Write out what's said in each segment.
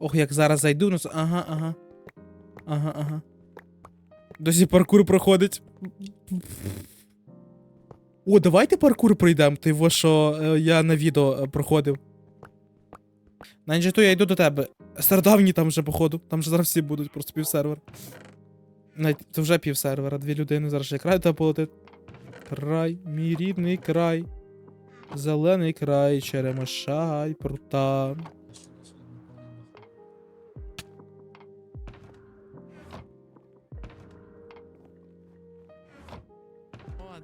Ох, як зараз зайду, ну. Ага, ага. Ага, ага. Досі паркур проходить. О, давайте паркур пройдемо. Ти во що е, я на відео е, проходив. На інжиту я йду до тебе. Стардавні там вже, походу. Там же зараз всі будуть, просто півсервер. Навіть це вже півсервера, дві людини зараз ще край тебе полетить. Край, мій рідний край. Зелений край, черемоша й прута.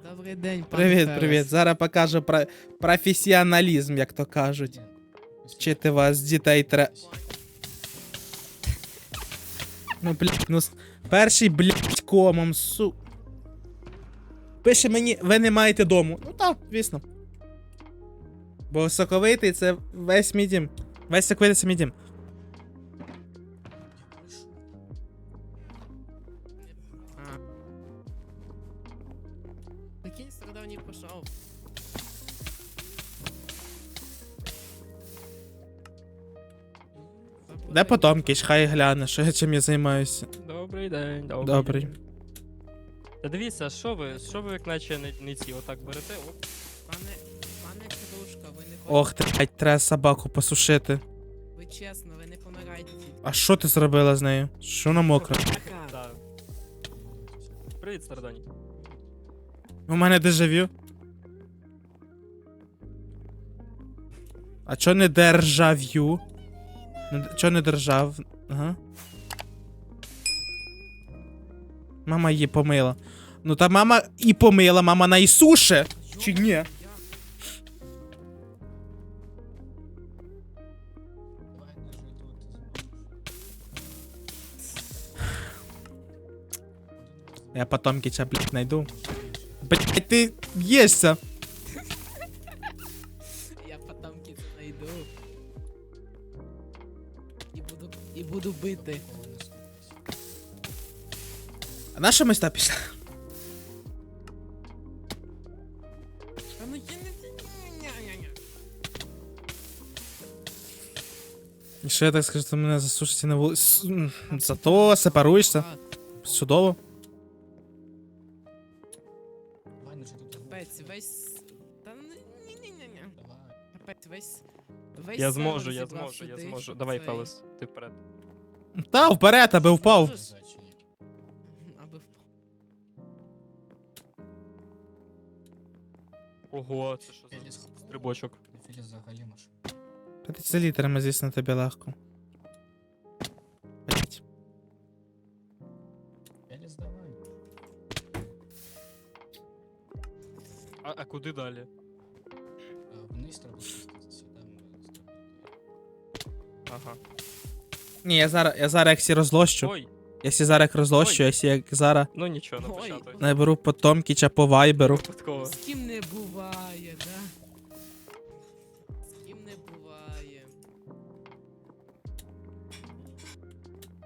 Добрий день, пане Привіт, Ферес. привіт. Зараз покажу про професіоналізм, як то кажуть. Вчити вас дітей треба. Ну, блядь, ну с- перший, блядь, комом, су. Пише мені, ви не маєте дому. Ну так, звісно. Бо соковитий це весь мій дім. Весь соковитий це мій дім. Стародавній пішов. Де потомкіч, хай гляне, що я чим я займаюся. Добрий день, добрий. Добрий. Та дивіться, що ви, що ви як наче не, не ці отак берете? Оп. Пане, пане Кружка, ви не хочете. Ох, ти, блядь, треба собаку посушити. Ви чесно, ви не помирайте. А що ти зробила з нею? Що вона мокра? Привіт, стардані. У мене дежавю. А чо не держав'ю? Д- Чо не держав? Ага. Мама її помила. Ну та мама і помила, мама на і суше. Чи ні? Я- Я потом кича, блядь, найду. Блядь, ти єшся. Я потом кіт знайду. І буду, і буду бити. А на що ми сюди Ну я не... І що я так скажу, то мене засушить на вулиці. Зато сепаруєшся. Чудово. Капець, весь... Та ні-ні-ні-ні. Капець, весь... Весь Я зможу, я зможу, я зможу. Давай, Фелес, ти вперед. Та, вперед, аби впав. Ого, це що за стрибочок? Філіс взагалі маш. Та ти це літерами, звісно, тобі легко. Філіс давай. А, а куди далі? Е, Вниз треба спуститися, сюди ми. Ага. Ні, я зараз, я зараз як сі розлощу. Ой, Я сі зараз як розлощу, Ой. я сі як зараз ну нічого, на Ой. початок. наберу потомкіча по вайберу. Випадково. Буває, да? З ким не буває.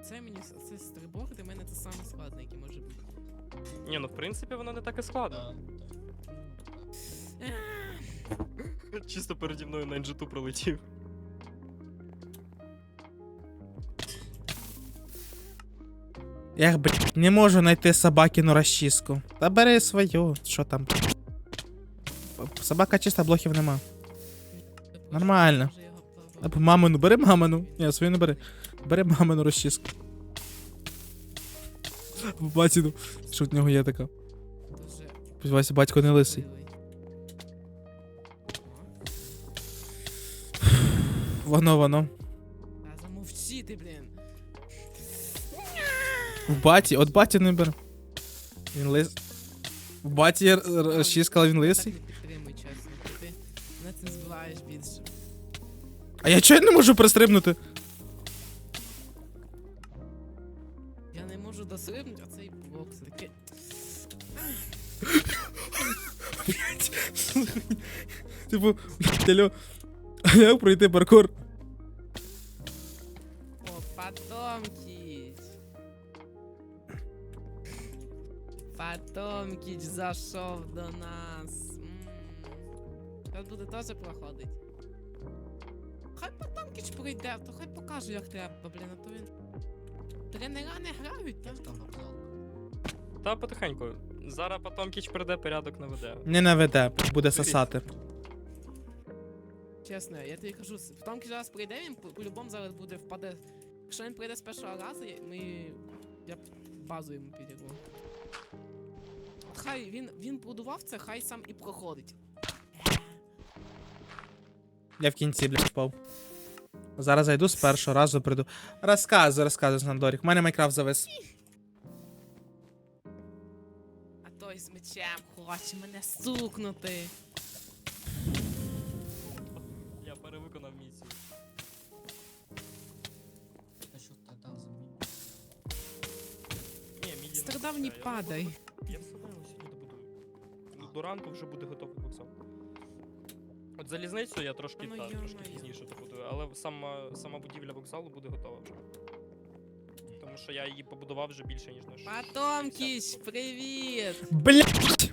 Це мені це стрибок для мене це саме складне, який може бути. Ні, ну в принципі воно не так і складно. Чисто переді мною на інжиту пролетів. Я, блядь, не можу знайти собакину розчіску. Та бери свою, що там. Собака чиста, блохів нема. Нормально. Мамину, бери мамину. Ні, свою не бери. Бери мамину розчіску. Батіну. Що в нього є така? Сподіваюся, батько не лисий. Воно, воно. В баті, от баті не бери. Він лис. В баті є р- р- але він лисий. Мене цим збиваєш більше. А я чого не можу пристрибнути? Я не можу досрибнути, а цей блок це таке. Типу, алло. А як пройти паркур? О, потомкісь. Потомкіч зайшов до нас. Зараз буде теж проходить. Хай Потомкіч прийде, то хай покаже, як треба, блін, а то він. Тренера не грають, так? Та потихеньку. Зараз Потомкіч прийде, порядок наведе. Не наведе, буде сосати. Чесно, я тобі кажу, с- Потомкіч зараз прийде, він по- по-любому зараз буде впаде. Якщо він прийде з першого разу, ми. Я базу йому підірву. Хай він, він будував це, хай сам і проходить. Я в кінці, блядь, впав. Зараз зайду з першого разу прийду. Розказуй, розказуй, Сандорік. У мене Майкрафт завис. А той з мечем хоче мене стукнути. Я перевиконав місію. Та що та там за мені? Ні, міді. не. Падай. Я все одно його сьогодні добудую. Ну, До ранку вже буде готовий боксом. От залізницю я трошки, Ну, та, трошки пізніше добудую, але сама, сама будівля вокзалу буде готова вже. Тому що я її побудував вже більше, ніж на ш- Потомкіч, 60%. привіт! Блядь!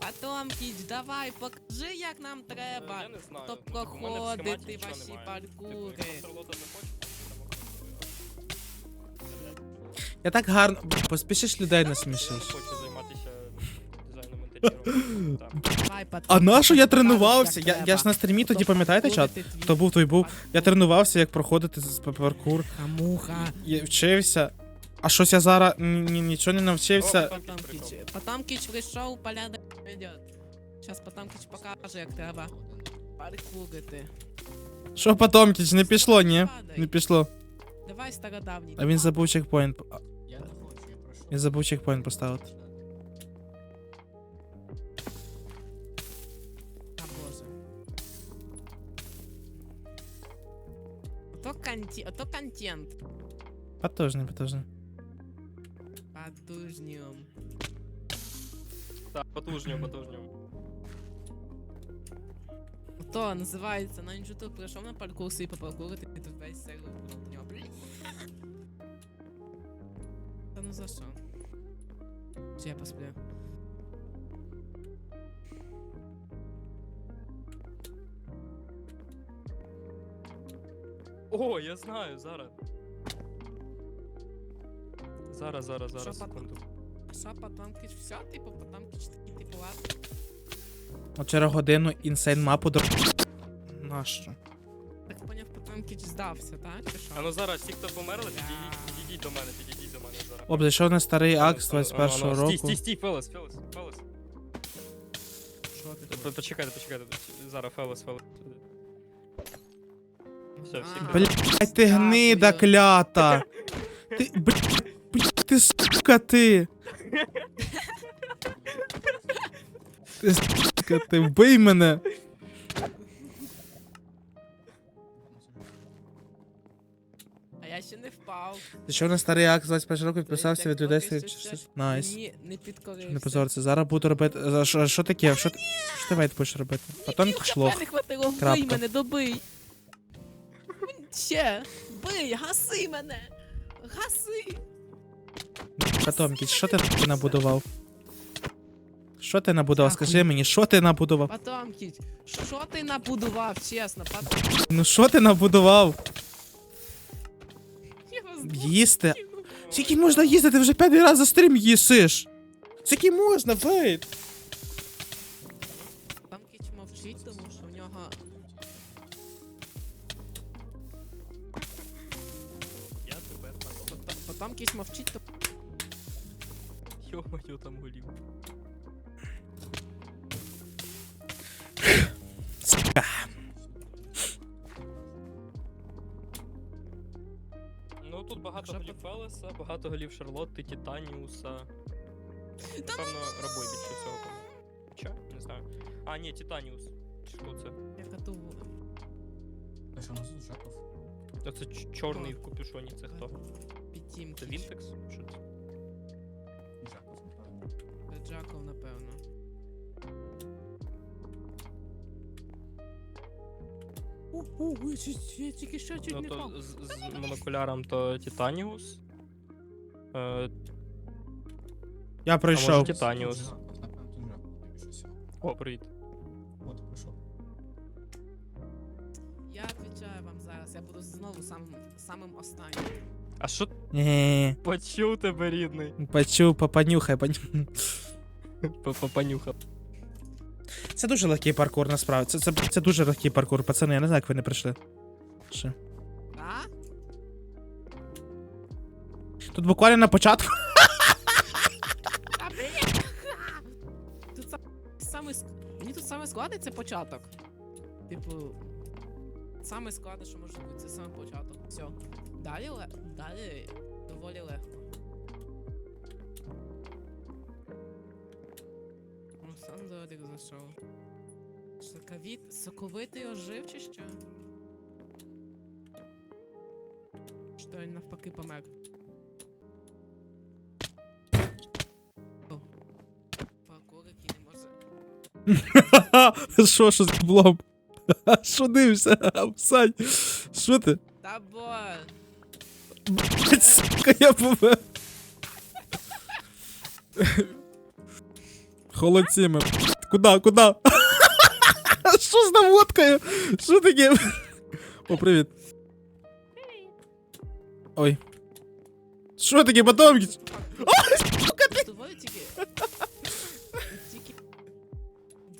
Потомкіч, давай, покажи, як нам Е, треба. Я не знаю. то ну, типу, в мене в схематі проходити нічого ваші немає. Типу, паркури. Шарлота захоче, то Я так гарно. Поспішиш людей не Я не хочу займатися А на що я тренувався? Я, я ж на стрімі тоді пам'ятаєте, чат? Хто був, той був. Я тренувався, як проходити з паркур. Хамуха. Я вчився. А щось я зараз ні- ні- нічого не навчився. Потомкіч прийшов, порядок ведет. Сейчас Потомкіч покаже, як треба паркурити. Що Потомкіч, не пішло, ні? Не пішло. Давай стародавній. А він забув чекпоінт. Я не хочу, я прошу. Він забув чекпоінт поставити. Ото контент, ото контент. Потужний, потужний. Подужнем. Так, потужньо, потужньо. Ото називається на YouTube прийшов на паркур собі попаркурити, і тут весь сервер проти нього. Бля. Та ну за що? Чи я посплю? О, я знаю, зараз. Зараз, зараз, Що зараз, потом? секунду. Що потомкіч все, типу, потомкіч такий, типу, ладно. От через годину інсейн мапу до. Нащо? Так поняв, потомкіч здався, так? Чи що? А ну зараз, всі, хто померли, підійдіть, підійдіть до мене, підійдіть до мене зараз. О, зайшов на старий акс А, а, а, 21 ну, року. Стій, стій, стій, Фелес, Фелес, Фелес. Що ти П- Почекайте, почекайте, зараз Фелес, Фелес. Все, всі А. ти гнида клята! Ти, блядь, ти сука ти! Ти сука, ти вбий мене! А я ще не впав. Зайшов на старий акс 21 року, відписався від людей. Найс. Ні, не підкорився. Не позориться. Зараз буду робити. За Що, що таке? Що ти, що ти вейт будеш робити? Потім пішло. Мене не хватило, вбий Крапка. мене, добий. Ще, бий, гаси мене. Гаси. Потомкіч, що ти набудував? Що ти набудував? Скажи мені, що ти набудував? Потомкіч, що ти набудував, чесно? Потом... Ну що ти набудував? Я вас двох Їсти? Скільки можна їсти? Ти вже п'ятий раз за стрім їсиш. Скільки можна, вейт? Пото- Потомкіч мовчить, то... Йо-моє, там голів. Ну тут багато Що голів Фелеса, багато голів Шарлотти, Титаніуса. Напевно, рабой більше всього. по-моєму. Не знаю. А, ні, Титаніус. Чи хто це? Я готову. А що у нас тут Жаков? Оце ч- чорний в капюшоні, це хто? Це Підтімкіч. Вінтекс? Що це? Це Джаков, напевно. О, я, чуть- я тільки що чуть Ну не то впав. з, з монокуляром то Титаніус. Е, Я А пройшов. може Титаніус? О, привіт. От, пройшов. Я відповідаю вам зараз, я буду знову самим, самим останнім. А що Ні, почув тебе, рідний? почув, попанюхай, понюхай. Понюхав. Це дуже легкий паркур, насправді. Це, це, це дуже легкий паркур, пацани, я не знаю, як ви не прийшли. Ще. А? Тут буквально на початку. А, блін! Тут са- саме ск- Мені тут саме складне це початок. Типу. Саме складне, що може бути, це саме початок. Все. Далі. Далі доволі легко. Ну, сам Додик зайшов. Соковит... Соковитий ожив чи що? Що він навпаки помер? Паркур, який не може. Що, що з блом? Що дивишся? Сань, що ти? Та бо. Блять, сука, я помер. Холодці ми. Куда, куда? Що з наводкою? Що таке? О, привіт. Ой. Що таке, потомки? Тобою тільки. Тільки.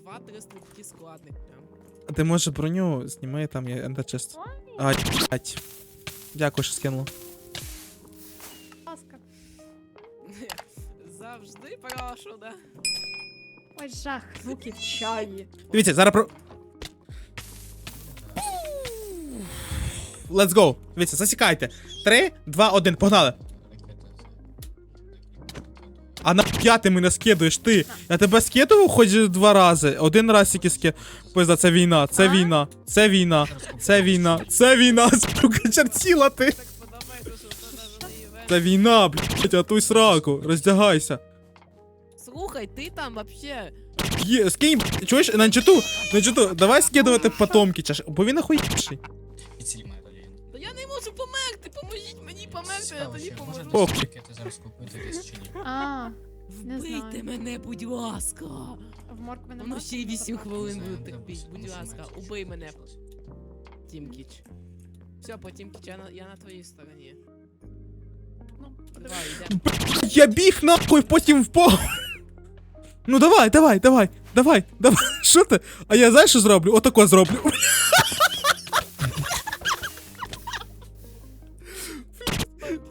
Два-три стрибки складних прям. А ти може броню зніми, там є ендачест. А, блять. Дякую, що скинула. Завжди прошу, да. Ой, жах, звуки в чаї. Дивіться, зараз про. Let's go. Дивіться, засікайте. Три, два, один, погнали. А на п'ятий мене скидуєш ти. Я тебе скидував хоч два рази. Один раз тільки ски. Пизда, це війна, це А? війна, це війна, це війна, це війна, сука, чертіла ти. Це війна, блядь, а туй сраку, роздягайся. Слухай, ти там вообще. Є, скинь, чуєш, на читу, на читу, давай скидувати потомки, чаш, бо він ролін. Та я не можу померти, поможіть мені померти, я тоді поможу. Похуй. десь зараз купити десь чи ні? А, Не Вбийте знаю. мене, будь ласка. в моркви не Воно ще й 8 хвилин буде терпіть, будь ласка, убий мене. Тімкіч. Все, по Тімкіч, я на, я на твоїй стороні. Ну, Давай, йдемо. Я біг нахуй, потім впав. Ну давай, давай, давай, давай, давай. Що ти? А я знаєш, що зроблю? Отако зроблю.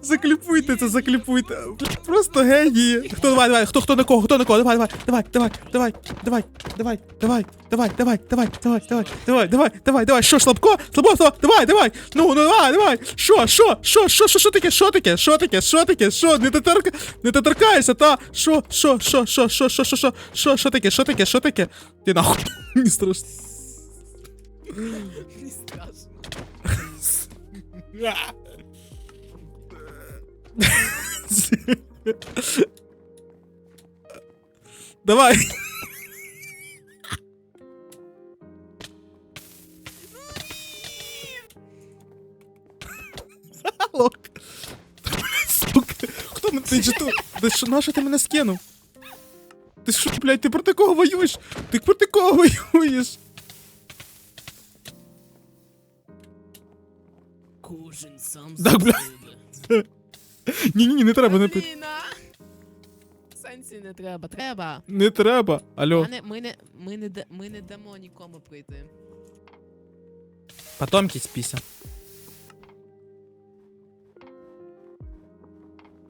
Закліпуйте це, закліпуйте. Просто генії. Хто давай, давай, хто хто на кого, хто на кого, давай, давай, давай, давай, давай, давай, давай, давай, давай, давай, давай, давай, давай, давай, давай, давай, давай, що, слабко? Слабо, слабо, давай, давай, ну, ну, давай, давай, що, що, що, що, що, що таке, що таке, що таке, що таке, що, не доторка, не доторкайся, та, що, що, що, що, що, що, що, що, що, що таке, що таке, що таке, ти нахуй, не страшно. Не страшно. Давай. Лок. Сука. Хто мене ти тут? Ти що, на що ти мене скинув? Ти що, блядь, ти проти кого воюєш? Ти проти кого воюєш? Кожен сам Да, бля. себе. Ні-ні, не треба, не, пи- Блін. Сенсі не треба, треба. не треба. Алло. А ми, не, ми, не, да- ми не дамо нікому прийти. Потомки спіся.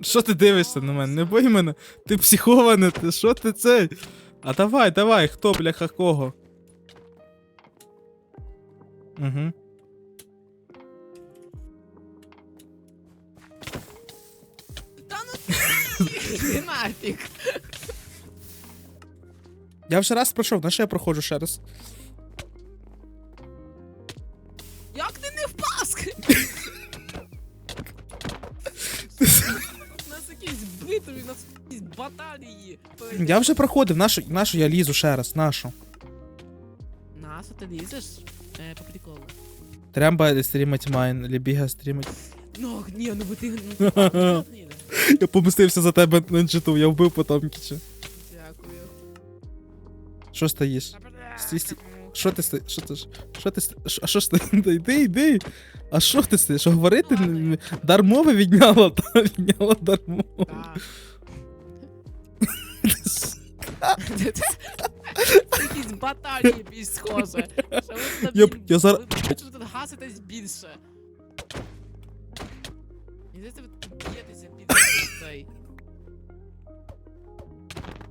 Що ти дивишся на мене? Не бой мене. Ти психоване, ти що ти цей? А давай, давай, хто, бляха, кого? Угу. Ти нафіг. Я вже раз пройшов, на що я проходжу ще раз? Як ти не впас? У нас якісь битві, у нас якісь баталії. Я вже проходив, на що, я лізу ще раз, на що? Нащо ти лізеш? Е, по приколу. Треба стрімить майн, лі біга стрімить. Ну, ні, ну бо ти, ну погано гнида. Я помстився за тебе на джиту, я вбив потомкіча. Дякую. Що стоїш? Стій, стій. Що ти стоїш? Що ти ж? Що ти стоїш? А що ж ти? Йди, йди. А що ти стоїш? Говорити? не- не- Дар відняла, та відняла дармове. Так. Якісь баталії більш схоже. Що ви тут, Я б- блін, я зараз- Ви бачите, тут гаситесь більше. І здається, ви тут б'єтеся цей.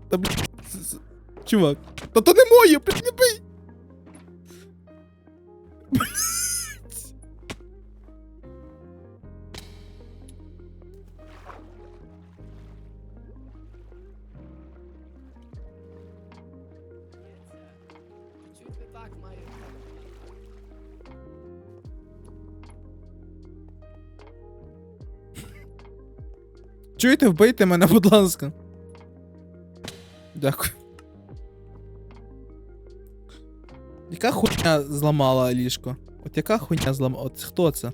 Та, блін, Чувак. Та то не моє, блін, не бий. Чуть не так має. Чуєте, вбийте мене, будь ласка. Дякую. Яка хуйня зламала ліжко? От яка хуйня зламала? От хто це?